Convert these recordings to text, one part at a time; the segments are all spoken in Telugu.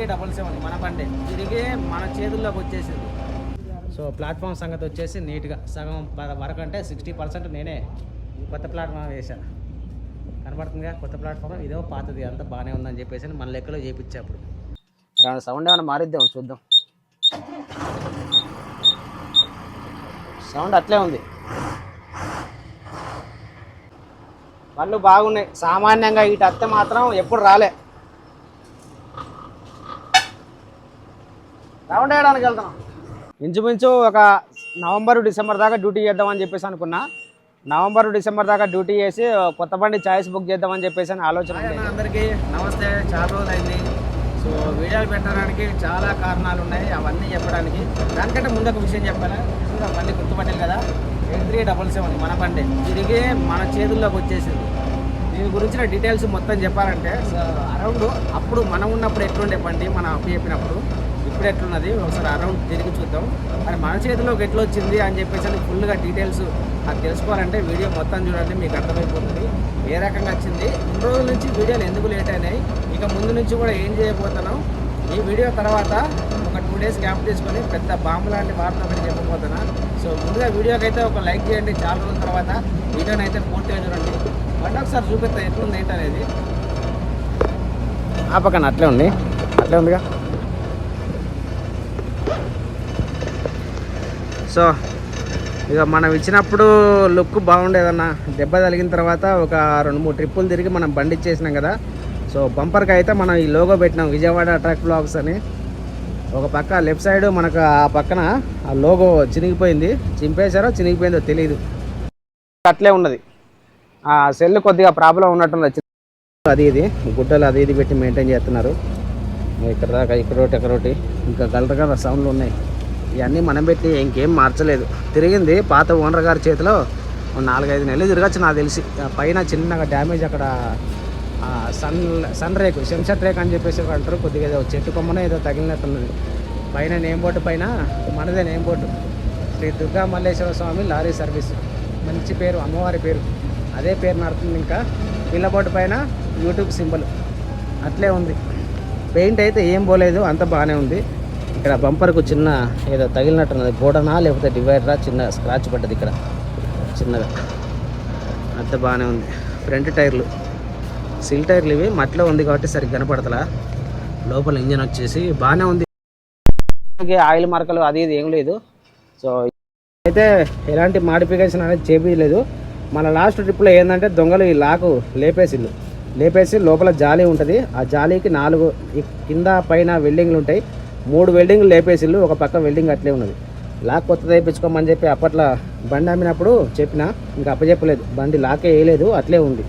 త్రీ డబల్ సెవెన్ మన బండి. తిరిగి మన చేతుల్లోకి వచ్చేసింది. సో ప్లాట్ఫామ్ సంగతి వచ్చేసి నీట్గా సగం ప- వరకు అంటే సిక్స్టీ పర్సెంట్ నేనే కొత్త ప్లాట్ఫామ్ వేశాను. కనబడుతుందిగా కొత్త ప్లాట్ఫామ్ ఇదో పాతది అంతా బాగానే ఉందని చెప్పేసి మన లెక్కలో చేపించే అప్పుడు. సౌండ్ ఏమైనా మారిద్దాం చూద్దాం. సౌండ్ అట్లే ఉంది. పళ్ళు బాగున్నాయి. సామాన్యంగా వీటి అత్తే మాత్రం ఎప్పుడు రాలే. రౌండ్ వేయడానికి వెళ్తున్నాం. ఇంచుమించు ఒక నవంబర్ డిసెంబర్ దాకా డ్యూటీ చేద్దామని చెప్పేసి అనుకున్నా. నవంబర్ డిసెంబర్ దాకా డ్యూటీ చేసి కొత్త బండి ఛాయిస్ బుక్ చేద్దామం చెప్పేసి అని ఆలోచన అందరికీ నమస్తే. చాలా రోజులు అయింది సో వీడియోలు పెట్టడానికి చాలా కారణాలు ఉన్నాయి. అవన్నీ చెప్పడానికి. దానికంటే ముందు ఒక విషయం చెప్పాలా? బండి గుర్తుపట్టాలి కదా? ఎయిట్ త్రీ డబల్ సెవెన్ మన బండి. తిరిగి మన చేతుల్లోకి వచ్చేసింది. దీని గురించిన డీటెయిల్స్ మొత్తం చెప్పాలంటే అరౌండ్ అప్పుడు మనం ఉన్నప్పుడు ఎట్లుండే బండి? మన అప్పు చెప్పినప్పుడు. ఇప్పుడు ఎట్లున్నది? ఒకసారి అరౌండ్ తిరిగి చూద్దాం. మరి మన చేతిలోకి ఎట్లా వచ్చింది అని చెప్పేసి అని ఫుల్గా డీటెయిల్స్ అది తెలుసుకోవాలంటే వీడియో మొత్తం చూడండి మీకు అర్థమైపోతుంది. ఏ రకంగా వచ్చింది? ఇన్ని రోజుల నుంచి వీడియోలు ఎందుకు లేట్ అయినాయి? ఇక ముందు నుంచి కూడా ఏం చేయబోతున్నాం? ఈ వీడియో తర్వాత ఒక టూ డేస్ గ్యాప్ తీసుకొని పెద్ద బాంబు లాంటి వార్త ఒకటి చెప్పబోతున్నా. సో ముందుగా వీడియోకి అయితే ఒక లైక్ చేయండి. చాలా రోజుల తర్వాత వీడియోని అయితే పూర్తిగా చూడండి. బండి ఒకసారి చూపిస్తా ఎట్లుంది ఏంటనేది. ఆ పక్కన అట్లే ఉంది. అట్లే ఉందిగా. సో ఇక మనం ఇచ్చినప్పుడు లుక్ బాగుండేదన్న. దెబ్బ తగిలిన తర్వాత ఒక రెండు మూడు ట్రిప్పులు తిరిగి మనం బండి ఇచ్చేసినాం కదా. సో బంపర్కి అయితే మనం ఈ లోగో పెట్టినాం విజయవాడ ట్రాక్ బ్లాగ్స్ అని. ఒక పక్క లెఫ్ట్ సైడ్ మనకు ఆ పక్కన ఆ లోగో చినిగిపోయింది. చింపేశారో చినిగిపోయిందో తెలియదు అట్లే ఉన్నది. ఆ సెల్ కొద్దిగా ప్రాబ్లం ఉన్నట్టుంది అది ఇది. గుడ్డలు అది ఇది పెట్టి మెయింటైన్ చేస్తున్నారు. ఇక్కడ దాకా ఇక్కడ ఒకటి ఒకటి ఇంకా గలర సౌండ్లు ఉన్నాయి. ఇవన్నీ మనం పెట్టి ఇంకేం మార్చలేదు. తిరిగింది పాత ఓనర్ గారి చేతిలో నాలుగైదు నెలలు తిరగచ్చు నాకు తెలిసి. పైన చిన్నగా డ్యామేజ్ అక్కడ సన్ సన్ రేక్ శంషత్ రేక్ అని చెప్పేసి అంటారు. కొద్దిగా ఏదో చెట్టు కొమ్మనే ఏదో తగిలినట్టున్నది. పైన నేమ్ బోర్డు పైన మనదే name board. Shri Durga Malleswara Swamy lorry service. మంచి పేరు అమ్మవారి పేరు. అదే పేరు నడుతుంది ఇంకా. పిల్లబోర్డు పైన యూట్యూబ్ సింబల్. అట్లే ఉంది. పెయింట్ అయితే ఏం పోలేదు అంత బాగానే ఉంది. ఇక్కడ బంపర్కు చిన్న ఏదో తగిలినట్టున్నది బోడనా లేకపోతే డివైడరా? చిన్న స్క్రాచ్ పడ్డది ఇక్కడ. చిన్నగా. అంత బాగానే ఉంది. ఫ్రంట్ టైర్లు. సిల్ టైర్లు ఇవి. మట్టిలో ఉంది కాబట్టి సరిగ్గా కనపడతలా. లోపల ఇంజన్ వచ్చేసి బాగానే ఉంది. ఆయిల్ మార్కలు అది ఇది ఏం లేదు. సో అయితే ఎలాంటి మాడిఫికేషన్ అనేది చేపించలేదు మన లాస్ట్ ట్రిప్లో ఏంటంటే దొంగలు ఈ లాకు లేపేసిల్లు లేపేసి లోపల జాలీ ఉంటుంది. ఆ జాలీకి నాలుగు కింద పైన వెల్డింగ్లు ఉంటాయి. మూడు వెల్డింగ్లు లేపేసిల్లు ఒక పక్క వెల్డింగ్ అట్లే ఉన్నది. లాక్ కొత్తది వేయించుకోమని చెప్పి అప్పట్లో బండి అమ్మినప్పుడు చెప్పిన ఇంకా అప్పచెప్పలేదు బండి లాకే వేయలేదు అట్లే ఉంది.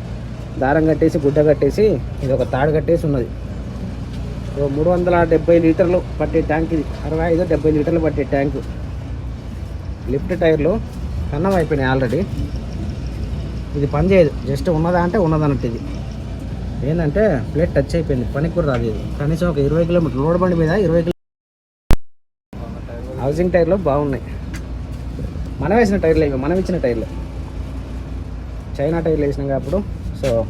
దారం కట్టేసి గుడ్డ కట్టేసి ఇది ఒక తాడు కట్టేసి ఉన్నది. ఓ మూడు వందల డెబ్బై లీటర్లు పట్టే ట్యాంక్ ఇది. అరవై ఐదు డెబ్బై లీటర్లు పట్టే ట్యాంకు. లిఫ్ట్ టైర్లు కన్నం అయిపోయినాయి ఆల్రెడీ. ఇది పని చేయదు. జస్ట్ ఉన్నదా అంటే ఉన్నదన్నట్టు ఇది. ఏంటంటే ప్లేట్ టచ్ అయిపోయింది. పనికి కూడా రాదు ఇది కనీసం ఒక ఇరవై కిలోమీటర్ రోడ్ బండి మీద ఇరవై కిలో హౌసింగ్ టైర్లు బాగున్నాయి. మనం వేసిన టైర్లు ఇవి మనం ఇచ్చిన టైర్లు. చైనా టైర్లు వేసినాం అప్పుడు సో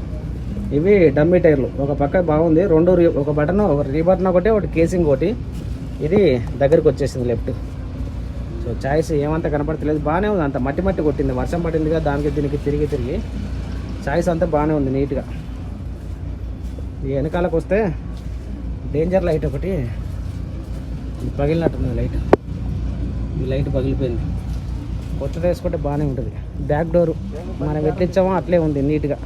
ఇవి డమ్మీ టైర్లు. ఒక పక్క బాగుంది రెండు రీ- ఒక బటన్ ఒక రీబటన్ ఒకటి ఒకటి కేసింగ్ ఒకటి. ఇది దగ్గరికి వచ్చేసింది లెఫ్ట్. సో చాయిస్ ఏమంతా కనపడతలేదు. బాగానే ఉంది అంత మట్టి మట్టి కొట్టింది. వర్షం పట్టిందిగా దానికి దీనికి తిరిగి తిరిగి. చాయిస్ అంతా బాగానే ఉంది నీట్గా. ఈ వెనకాలకు వస్తే డేంజర్ లైట్ ఒకటి పగిలినట్టుంది లైట్. ఈ లైట్ పగిలిపోయింది. కొత్తది వేసుకుంటే బాగానే ఉంటుంది. బ్యాక్ డోరు మనం ఎట్లిచ్చామో అట్లే ఉంది నీట్గా.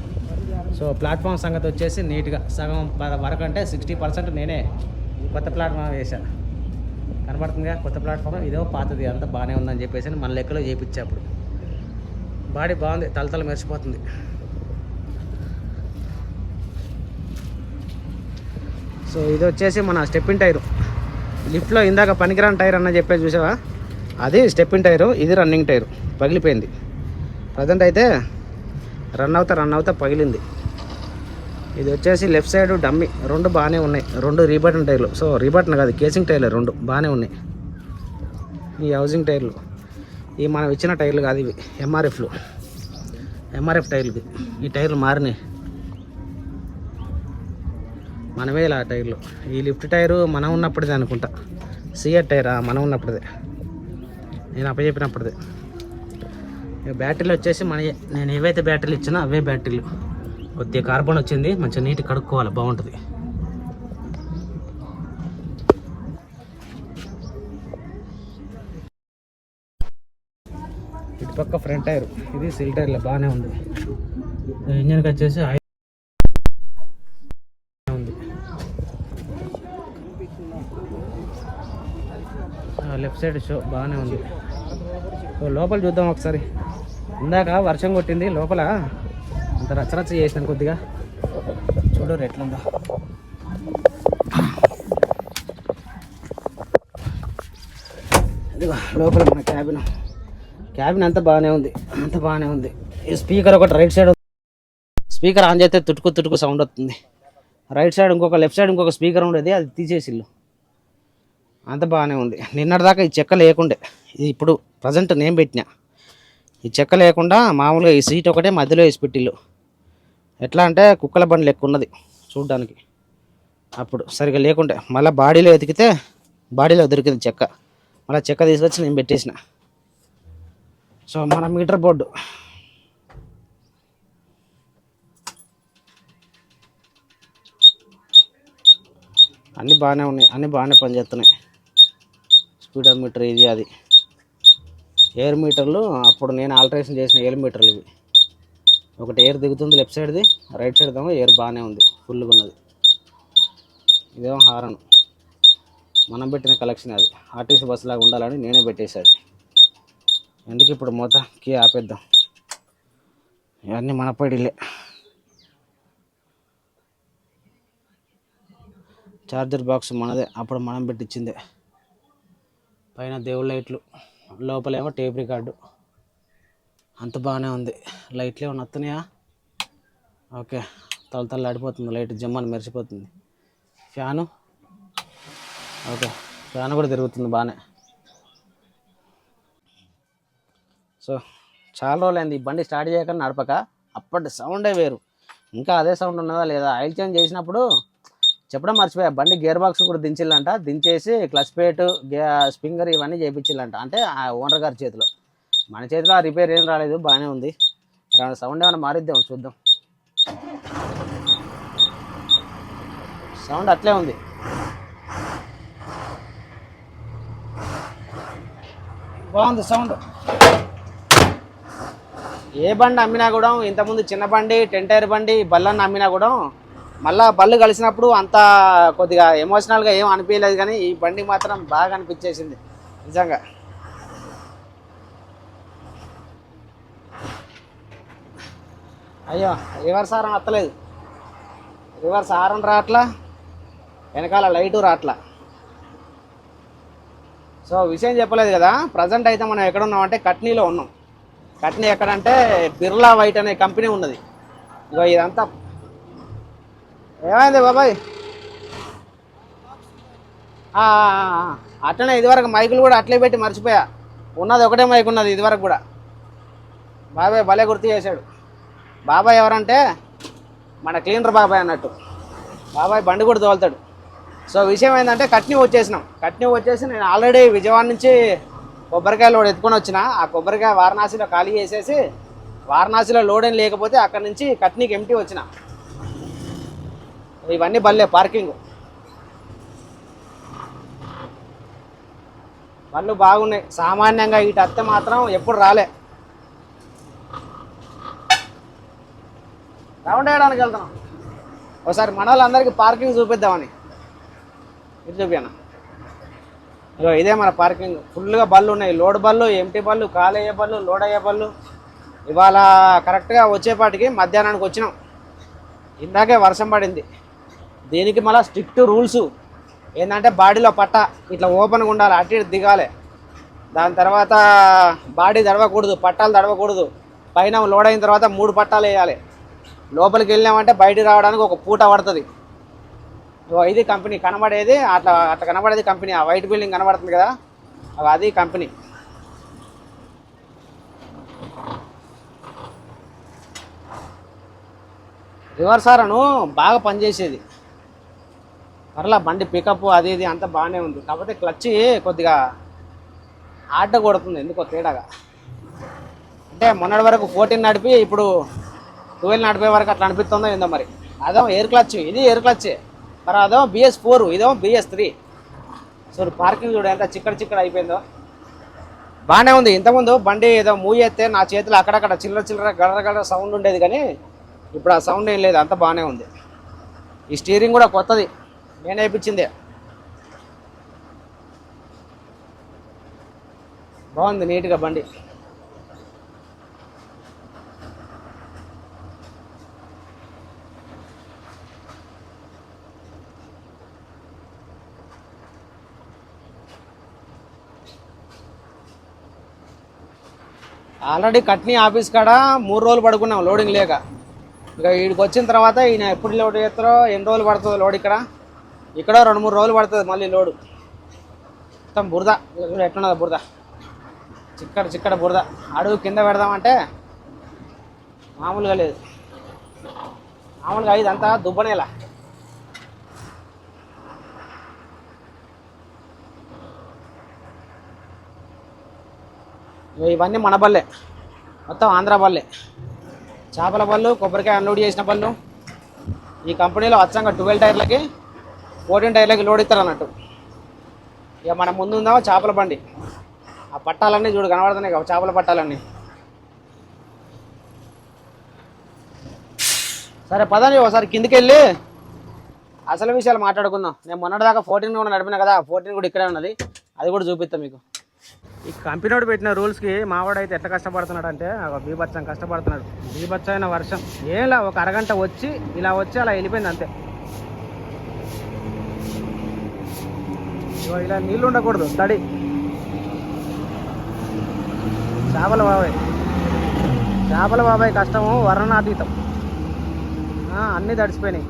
సో ప్లాట్ఫామ్ సంగతి వచ్చేసి నీట్గా. సగం వరకు అంటే సిక్స్టీ పర్సెంట్ నేనే కొత్త ప్లాట్ఫామ్ వేశాను కనబడుతుందిగా కొత్త ప్లాట్ఫామ్ ఇదో పాతది అంతా బాగానే ఉందని చెప్పేసి మన లెక్కలో చేయించేప్పుడు బాడీ బాగుంది తలతల మెరిసిపోతుంది. సో ఇది వచ్చేసి మన స్టెప్పిన్ టైరు లిఫ్ట్లో ఇందాక పనికిరాని టైర్ అన్న చెప్పేసి చూసావా? అది స్టెప్పిన్ టైరు ఇది రన్నింగ్ టైరు. పగిలిపోయింది. ప్రజెంట్ అయితే రన్ అవుతా రన్ అవుతా పగిలింది. ఇది వచ్చేసి లెఫ్ట్ సైడ్ డమ్మి. రెండు బాగానే ఉన్నాయి. రెండు రీబటన్ టైర్లు. సో రీబటన్ కాదు కేసింగ్ టైర్లు రెండు బాగానే ఉన్నాయి. ఈ హౌసింగ్ టైర్లు. ఈ మనం ఇచ్చిన టైర్లు కాదు ఇవి. ఎంఆర్ఎఫ్లు ఎంఆర్ఎఫ్ టైర్లు ఈ టైర్లు మారినాయి. మనమే ఇలా టైర్లు. ఈ లిఫ్ట్ టైరు మనం ఉన్నప్పుడుదే అనుకుంటా. సిఆర్ టైరా? మనం ఉన్నప్పుడుదే. నేను అప్పచెప్పినప్పుడుదే ఇక బ్యాటరీలు వచ్చేసి మన నేను ఏవైతే బ్యాటరీలు ఇచ్చినా అవే బ్యాటరీలు కొద్దిగా కార్బన్ వచ్చింది మంచిగా నీట్ కడుక్కోవాలి బాగుంటుంది. ఇటు పక్క ఫ్రంట్ టైర్ ఇది సిల్ టైర్లో బాగానే ఉంది. ఇంజన్కి వచ్చేసి ఆయిల్ ఉంది లెఫ్ట్ సైడ్ షో బాగానే ఉంది. లోపల చూద్దాం ఒకసారి. ఇందాక వర్షం కొట్టింది లోపల అంత రచ్చరచ్చ చేసినాను కొద్దిగా. చూడరు ఎట్లుందో అదిగో లోపల మన క్యాబిన్. క్యాబిన్ అంతా బాగానే ఉంది అంత బాగానే ఉంది. ఈ స్పీకర్ ఒకటి రైట్ సైడ్ స్పీకర్ ఆన్ చేస్తే తుట్టుకు తుట్టుకు సౌండ్ వస్తుంది. రైట్ సైడ్ ఇంకొక లెఫ్ట్ సైడ్ ఇంకొక స్పీకర్ ఉండేది అది తీసేసిల్లు. అంత బాగానే ఉంది. నిన్నటిదాకా ఈ చెక్క లేకుండే. ఇది ఇప్పుడు ప్రజెంట్ నేను పెట్టిన. ఈ చెక్క లేకుండా మామూలుగా ఈ సీట్ ఒకటే మధ్యలో వేసి పెట్టిల్లు. ఎట్లా అంటే కుక్కల బండి లెక్క ఉన్నది చూడ్డానికి. అప్పుడు సరిగా లేకుండే. మళ్ళీ బాడీలో ఎతికితే బాడీలో దొరికింది చెక్క. మళ్ళీ చెక్క తీసుకొచ్చి నేను పెట్టేసిన. సో మన మీటర్ బోర్డు. అన్నీ బాగానే ఉన్నాయి. అన్నీ బాగానే పనిచేస్తున్నాయి. స్పీడోమీటర్ ఇది అది. ఎయిర్ మీటర్లు అప్పుడు నేను ఆల్టరేషన్ చేసిన ఎయిర్ మీటర్లు ఇవి. ఒకటి ఎయిర్ దిగుతుంది లెఫ్ట్ సైడ్ది రైట్ సైడ్ ఏమో ఎయిర్ బాగానే ఉంది ఫుల్గా ఉన్నది. ఇదేమో హారన్. మనం పెట్టిన కలెక్షన్ అది. ఆర్టీసీ బస్సు లాగా ఉండాలని నేనే పెట్టేసేది ఎందుకు ఇప్పుడు మూత? కీ ఆపేద్దాం. ఇవన్నీ మన పడిలే. చార్జర్ బాక్స్ మనదే అప్పుడు మనం పెట్టించిందే. పైన దేవుళ్ళ లైట్లు లోపలేమో టేప్ రికార్డు. అంత బాగానే ఉంది. లైట్లు ఏమైనా వస్తున్నాయా ఓకే తల తల ఆడిపోతుంది లైట్ జమ్మని మెరిసిపోతుంది. ఫ్యాను? ఓకే ఫ్యాన్ కూడా తిరుగుతుంది బాగానే సో చాలా రోజులైంది ఈ బండి స్టార్ట్ చేయకుండా నడపక అప్పటి సౌండే వేరు. ఇంకా అదే సౌండ్ ఉన్నదా లేదా? ఆయిల్ చేంజ్ చేసినప్పుడు చెప్పడం మర్చిపోయా. బండి గేర్ బాక్స్ కూడా దించిల్లంట. దించేసి క్లచ్ ప్లేట్ గే స్ప్రింగర్ ఇవన్నీ చేయించిల్లంట అంటే ఆ ఓనర్ గారి చేతిలో. మన చేతిలో ఆ రిపేర్ ఏం రాలేదు. బాగానే ఉంది. సౌండ్ ఏమైనా మారిద్దాం చూద్దాం. సౌండ్ అట్లే ఉంది. బాగుంది సౌండ్. ఏ బండి అమ్మినా కూడా ఇంతకుముందు చిన్న బండి టెన్ టైర్ బండి బల్లన్న అమ్మినా కూడా మళ్ళా బళ్ళు కలిసినప్పుడు అంత కొద్దిగా ఎమోషనల్గా ఏం అనిపించలేదు కానీ ఈ బండి మాత్రం బాగా అనిపించేసింది. నిజంగా. అయ్యో రివర్స్ హారన్ వస్తలేదు రివర్స్ హారన్ రావట్లా? వెనకాల లైటు రావట్లా? సో విషయం చెప్పలేదు కదా ప్రజెంట్ అయితే మనం ఎక్కడ ఉన్నామంటే కట్నీలో ఉన్నాం. కట్నీ ఎక్కడంటే బిర్లా వైట్ అనే కంపెనీ ఉన్నది. ఇగో ఇదంతా ఏమైంది బాబాయ్? అట్లనే ఇదివరకు మైకులు కూడా అట్లే పెట్టి మర్చిపోయా. ఉన్నది ఒకటే మైక్ ఉన్నది ఇదివరకు కూడా. బాబాయ్ భలే గుర్తు చేశాడు. బాబాయ్ ఎవరంటే మన క్లీనర్ బాబాయ్ అన్నట్టు. బాబాయ్ బండి కూడా తోలుతాడు. సో విషయం ఏంటంటే కట్నీ వచ్చేసినాం. కట్నీ వచ్చేసి నేను ఆల్రెడీ విజయవాడ నుంచి కొబ్బరికాయలు లోడ్ ఎత్తుకొని వచ్చిన. ఆ కొబ్బరికాయ వారణాసిలో ఖాళీ చేసేసి వారణాసిలో లోడ్ ఏం లేకపోతే అక్కడ నుంచి కట్నీకి ఎంటీ వచ్చిన. ఇవన్నీ బల్లే పార్కింగ్ బళ్ళు బాగున్నాయి. సామాన్యంగా ఇటు అత్తే మాత్రం ఎప్పుడు రాలే. రౌండ్ వేయడానికి వెళ్తున్నాం. ఒకసారి మన వాళ్ళందరికీ పార్కింగ్ చూపిద్దామని. ఇది చూపాను ఇగో ఇదే మన పార్కింగ్ ఫుల్గా బళ్ళు ఉన్నాయి. లోడ్ బళ్ళు ఎంటీ బళ్ళు ఖాళీ అయ్యే బళ్ళు లోడ్ అయ్యే బళ్ళు. ఇవాళ కరెక్ట్గా వచ్చేపాటికి మధ్యాహ్నానికి వచ్చినాం. ఇందాకే వర్షం పడింది. దీనికి మళ్ళీ స్ట్రిక్ట్ రూల్స్. ఏంటంటే బాడీలో పట్ట ఇట్లా ఓపెన్గా ఉండాలి అటు ఇటు దిగాలి. దాని తర్వాత బాడీ తడవకూడదు పట్టాలు తడవకూడదు. పైన లోడ్ అయిన తర్వాత మూడు పట్టాలు వేయాలి. లోపలికి వెళ్ళామంటే బయటికి రావడానికి ఒక పూట పడుతుంది. ఇది కంపెనీ కనబడేది అట్లా అట్లా కనబడేది కంపెనీ. ఆ వైట్ బిల్డింగ్ కనబడుతుంది కదా అది కంపెనీ. రివర్సారను బాగా పనిచేసేది. పర్లా బండి పికప్ అది ఇది అంతా బాగానే ఉంది. కాకపోతే క్లచ్ కొద్దిగా ఆట కొడుతుంది ఎందుకో తేడాగా. అంటే మొన్నటి వరకు ఫోర్టీన్ నడిపి ఇప్పుడు ట్వెల్వ్ నడిపే వరకు అట్లా అనిపిస్తుందో ఏందో మరి. అదో ఎయిర్ క్లచ్ ఇది ఎయిర్ క్లచ్ మరి అదో బిఎస్ ఫోర్ ఇదో బిఎస్ త్రీ సో పార్కింగ్ చూడ ఎంత చిక్కడ చిక్కడ అయిపోయిందో. బాగానే ఉంది. ఇంతకుముందు బండి ఏదో మూవ్ చేస్తే నా చేతిలో అక్కడక్కడ చిల్లర చిల్లర గడర గడర సౌండ్ ఉండేది కానీ ఇప్పుడు ఆ సౌండ్ ఏం లేదు. అంత బాగానే ఉంది. ఈ స్టీరింగ్ కూడా కొత్తది. నేను వేయించిందే బాగుంది నీట్గా బండి. ఆల్రెడీ కట్నీ ఆఫీస్ కాడ మూడు రోజులు పడుకున్నాం లోడింగ్ లేక. ఇక వీడికి వచ్చిన తర్వాత ఈయన ఎప్పుడు లోడ్ చేస్తారో ఎన్ని రోజులు పడుతుందో లోడ్ ఇక్కడ. ఇక్కడ రెండు మూడు రోజులు పడుతుంది మళ్ళీ లోడు. మొత్తం బురద. ఎట్లున్నది బురద. చిక్కడ చిక్కడ బురద. అడుగు కింద పెడదామంటే మామూలుగా లేదు. మామూలుగా ఇదంతా దుబ్బనేల. ఇవన్నీ మన బల్లే. మొత్తం ఆంధ్ర బల్లే. చేపల బళ్ళు కొబ్బరికాయ అన్లోడ్ చేసిన బళ్ళు ఈ కంపెనీలో అచ్చంగా ట్వెల్వ్ టైర్లకి ఫోర్టీన్ టైర్లకి లోడ్ ఇస్తారు అన్నట్టు. ఇక మన ముందు ఉందామో చేపల బండి. ఆ పట్టాలన్నీ చూడు కనబడుతున్నాయి కదా చేపల పట్టాలన్నీ. సరే పదండి ఒకసారి కిందికి వెళ్ళి అసలు విషయాలు మాట్లాడుకుందాం. నేను మొన్నటిదాకా ఫోర్టీన్ కూడా నడిపిన కదా ఫోర్టీన్ కూడా ఇక్కడే ఉన్నది. అది కూడా చూపిస్తాం మీకు. ఈ కంపెనీ పెట్టిన రూల్స్కి మావాడు అయితే ఎట్లా కష్టపడుతున్నాడు అంటే ఒక బీభత్సం కష్టపడుతున్నాడు. బీభత్సమైన వర్షం. ఏలా ఒక అరగంట వచ్చి ఇలా వచ్చి అలా వెళ్ళిపోయింది అంతే. ఇలా నీళ్ళు ఉండకూడదు. తడి. చేపల బాబాయ్. చేపల బాబాయ్ కష్టము వర్ణనాతీతం. అన్నీ తడిసిపోయినాయి.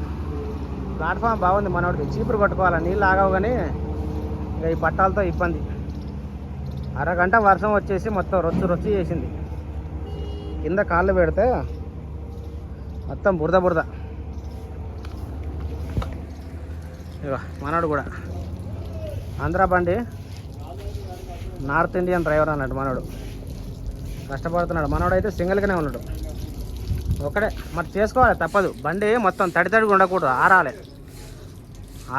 ప్లాట్ఫామ్ బాగుంది మనోడికి. చీపురు కట్టుకోవాలి నీళ్ళు ఆగవు కానీ ఇక ఈ పట్టాలతో ఇబ్బంది. అరగంట వర్షం వచ్చేసి మొత్తం రొచ్చు రొచ్చు చేసింది. కింద కాళ్ళు పెడితే మొత్తం బురద బురద. ఇగో మనోడు కూడా. ఆంధ్ర బండి నార్త్ ఇండియన్ డ్రైవర్ అన్నాడు మనోడు. కష్టపడుతున్నాడు. మనోడు అయితే సింగిల్గానే ఉన్నాడు. ఒకడే మరి చేసుకోవాలి తప్పదు. బండి మొత్తం తడి తడిగా ఉండకూడదు ఆరాలి.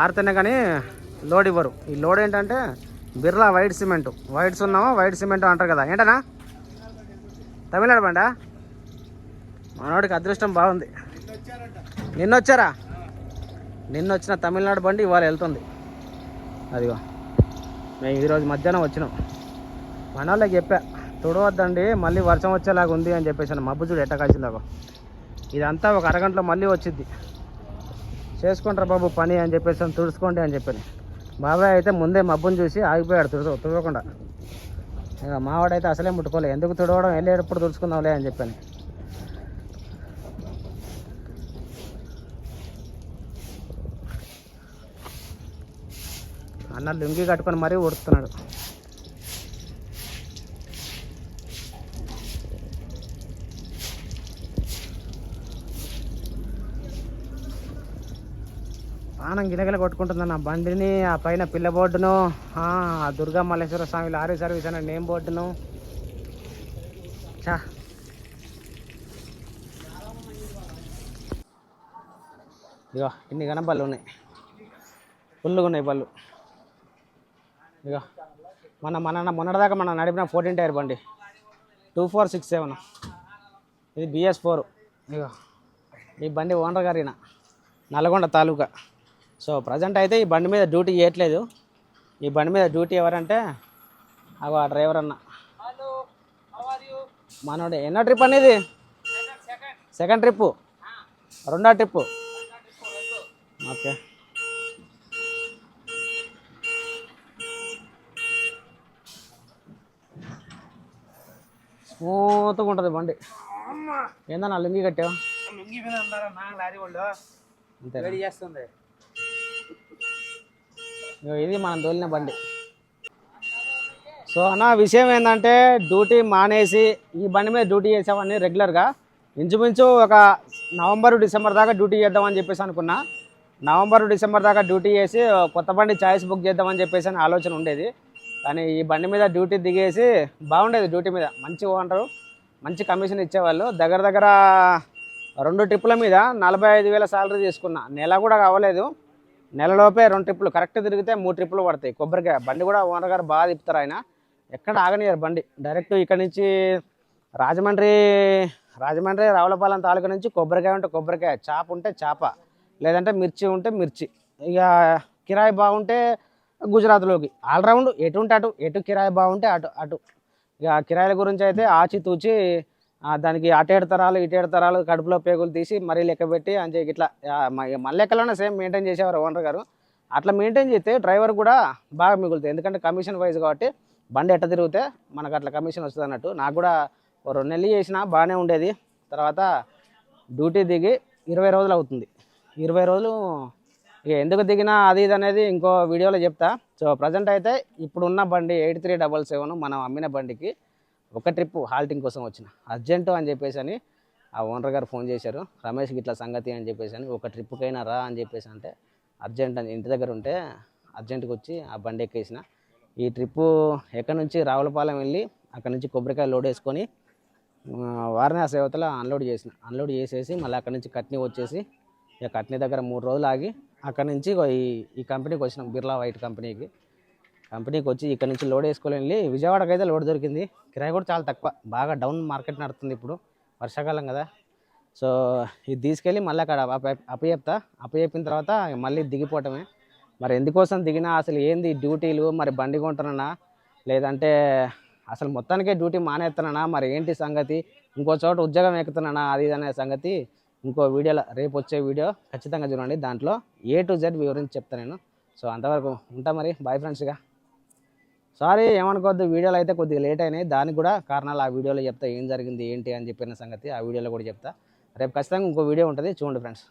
ఆరితేనే కానీ లోడ్ ఇవ్వరు. ఈ లోడ్ ఏంటంటే బిర్లా వైట్ సిమెంట్. వైట్స్ ఉన్నామో? వైట్ సిమెంట్ అంటారు కదా. ఏంటనా తమిళనాడు బండా? మనవాడికి అదృష్టం బాగుంది. నిన్న వచ్చారా నిన్న వచ్చిన తమిళనాడు బండి ఇవాళ వెళ్తుంది. అదిగో. మేము ఈరోజు మధ్యాహ్నం వచ్చినాం. మన వాళ్ళకి చెప్పా తుడవద్దండి మళ్ళీ వర్షం వచ్చేలాగా ఉంది అని చెప్పేసాను మబ్బు చూడు ఎట్ట కాసిందాకో ఇదంతా ఒక అరగంటలో మళ్ళీ వచ్చింది చేసుకుంటారు బాబు పని అని చెప్పేసి తుడుచుకోండి అని చెప్పాను. బాబాయ్ అయితే ముందే మబ్బుని చూసి ఆగిపోయాడు తుడు తుడవకుండా. మావాడైతే అసలే ముట్టుకోలే. ఎందుకు తుడవడం? వెళ్ళేటప్పుడు తుడుచుకుందాంలే అని చెప్పాను. అన్న లుంగి కట్టుకొని మరీ ఉడుతున్నాడు. ప్రాణం గినగల కొట్టుకుంటుందన్న బండిని ఆ పైన పిల్ల బోర్డును ఆ దుర్గా మల్లేశ్వర స్వామి లారీ సర్వీస్ అనే నేమ్ బోర్డును. చా ఇగో ఇన్ని గన బళ్ళు ఉన్నాయి. ఫుల్గా ఉన్నాయి బళ్ళు. ఇగో మన మన మొన్నటిదాకా మనం నడిపిన ఫోర్టీన్ టైర్ బండి. టూ ఫోర్ సిక్స్ సెవెన్ ఇది బిఎస్ ఫోర్ ఇగో ఈ బండి ఓనర్ గారిన నల్గొండ తాలూకా. సో ప్రజెంట్ అయితే ఈ బండి మీద డ్యూటీ చేయట్లేదు. ఈ బండి మీద డ్యూటీ ఎవరంటే అగో ఆ డ్రైవర్ అన్న. మనోడు. ఎన్నో ట్రిప్ అనేది సెకండ్ ట్రిప్పు రెండో ట్రిప్పు ఓకే స్మూత్గా ఉంటుంది బండి. ఏందన్నా లుంగి కట్టావు? లుంగి మీద ఉన్నారా నా లారీ వాళ్ళు. అంతే వేడి చేస్తుంది. ఇది మనం తోలిన బండి. సో అన్న విషయం ఏంటంటే డ్యూటీ మానేసి ఈ బండి మీద డ్యూటీ చేసామని రెగ్యులర్గా. ఇంచుమించు ఒక నవంబర్ డిసెంబర్ దాకా డ్యూటీ చేద్దామని చెప్పేసి అనుకున్నా. నవంబర్ డిసెంబర్ దాకా డ్యూటీ చేసి కొత్త బండి ఛాయిస్ బుక్ చేద్దామని చెప్పేసి అని ఆలోచన ఉండేది. కానీ ఈ బండి మీద డ్యూటీ దిగేసి బాగుండేది డ్యూటీ మీద. మంచి ఓనరు మంచి కమిషన్ ఇచ్చేవాళ్ళు. దగ్గర దగ్గర రెండు ట్రిప్పుల మీద నలభై ఐదు వేల సాలరీ తీసుకున్నా. నెల కూడా కావలేదు. నెలలోపే రెండు ట్రిప్పులు. కరెక్ట్ తిరిగితే మూడు ట్రిప్పులు పడతాయి. కొబ్బరికాయ. బండి కూడా ఓనర్ గారు బాగా తిప్పుతారు ఆయన. ఎక్కడ ఆగనియారు బండి. డైరెక్ట్ ఇక్కడ నుంచి రాజమండ్రి రాజమండ్రి రావులపాలెం తాలూకా నుంచి కొబ్బరికాయ ఉంటే కొబ్బరికాయ. చాప ఉంటే చాప. లేదంటే మిర్చి ఉంటే మిర్చి. ఇక కిరాయి బాగుంటే గుజరాత్లోకి. ఆల్రౌండ్ ఎటు ఉంటే అటు ఎటు కిరాయి బాగుంటే అటు అటు. ఇక కిరాయిల గురించి అయితే ఆచితూచి దానికి అటేడు తరాలు ఇటేడు తరాలు కడుపులో పేగులు తీసి మరీ లెక్క పెట్టి అని చెప్పి ఇట్లా మళ్ళీ మ- మన లెక్కలోనే సేమ్ మెయింటైన్ చేసేవారు ఓనర్ గారు. అట్లా మెయింటైన్ చేస్తే డ్రైవర్ కూడా బాగా మిగులుతుంది ఎందుకంటే కమిషన్ వైజ్ కాబట్టి బండి ఎట్ట తిరిగితే మనకు అట్లా కమిషన్ వస్తుంది అన్నట్టు. నాకు కూడా రెండు నెలలు చేసినా బాగానే ఉండేది. తర్వాత డ్యూటీ దిగి ఇరవై రోజులు అవుతుంది. ఇరవై రోజులు ఇక ఎందుకు దిగినా అది ఇది అనేది ఇంకో వీడియోలో చెప్తా. సో ప్రజెంట్ అయితే ఇప్పుడున్న బండి ఎయిట్ త్రీ డబల్ సెవెన్ మనం అమ్మిన బండికి ఒక ట్రిప్ హాల్టింగ్ కోసం వచ్చిన. అర్జెంటు అని చెప్పేసి అని ఆ ఓనర్ గారు ఫోన్ చేశారు. రమేష్కి ఇట్లా సంగతి అని చెప్పేసి అని ఒక ట్రిప్కైనా రా అని చెప్పేసి అంటే అర్జెంట్ అని ఇంటి దగ్గర ఉంటే అర్జెంటుకి వచ్చి ఆ బండి ఎక్కేసిన. ఈ ట్రిప్పు ఎక్కడి నుంచి రావులపాలెం వెళ్ళి అక్కడ నుంచి కొబ్బరికాయ లోడ్ వేసుకొని ఆ, వారణాసి అన్లోడ్ చేసిన. అన్లోడ్ చేసేసి మళ్ళీ అక్కడ నుంచి కట్నీ వచ్చేసి ఇక కట్నీ దగ్గర మూడు రోజులు ఆగి అక్కడ నుంచి ఈ ఈ కంపెనీకి వచ్చినాం బిర్లా వైట్ కంపెనీకి. కంపెనీకి వచ్చి ఇక్కడ నుంచి లోడ్ వేసుకొని వెళ్ళి విజయవాడకి అయితే లోడ్ దొరికింది. కిరాయి కూడా చాలా తక్కువ బాగా డౌన్ మార్కెట్ నడుస్తుంది ఇప్పుడు వర్షాకాలం కదా. సో ఇది తీసుకెళ్ళి మళ్ళీ అక్కడ అప్పచెప్తా. అప్పచెప్పిన తర్వాత మళ్ళీ దిగిపోవటమే. మరి ఎందుకోసం దిగినా అసలు ఏంది డ్యూటీలు? మరి బండి కొంటున్నానా? లేదంటే అసలు మొత్తానికే డ్యూటీ మానేస్తున్నానా మరి ఏంటి సంగతి? ఇంకో చోట ఉద్యోగం ఎక్కుతున్నానా? అది ఇది అనే సంగతి ఇంకో వీడియోలో రేపు వచ్చే వీడియో ఖచ్చితంగా చూడండి. దాంట్లో ఏ టు జెడ్ వివరించి చెప్తాను నేను. సో అంతవరకు ఉంటా మరి. బాయ్ ఫ్రెండ్స్గా సారీ ఏమనుకోవద్దు. వీడియోలో అయితే కొద్దిగా లేట్ అయినాయి. దానికి కూడా కారణాలు ఆ వీడియోలో చెప్తా. ఏం జరిగింది ఏంటి అని చెప్పిన సంగతి ఆ వీడియోలో కూడా చెప్తా. రేపు ఖచ్చితంగా ఇంకో వీడియో ఉంటుంది. చూడండి ఫ్రెండ్స్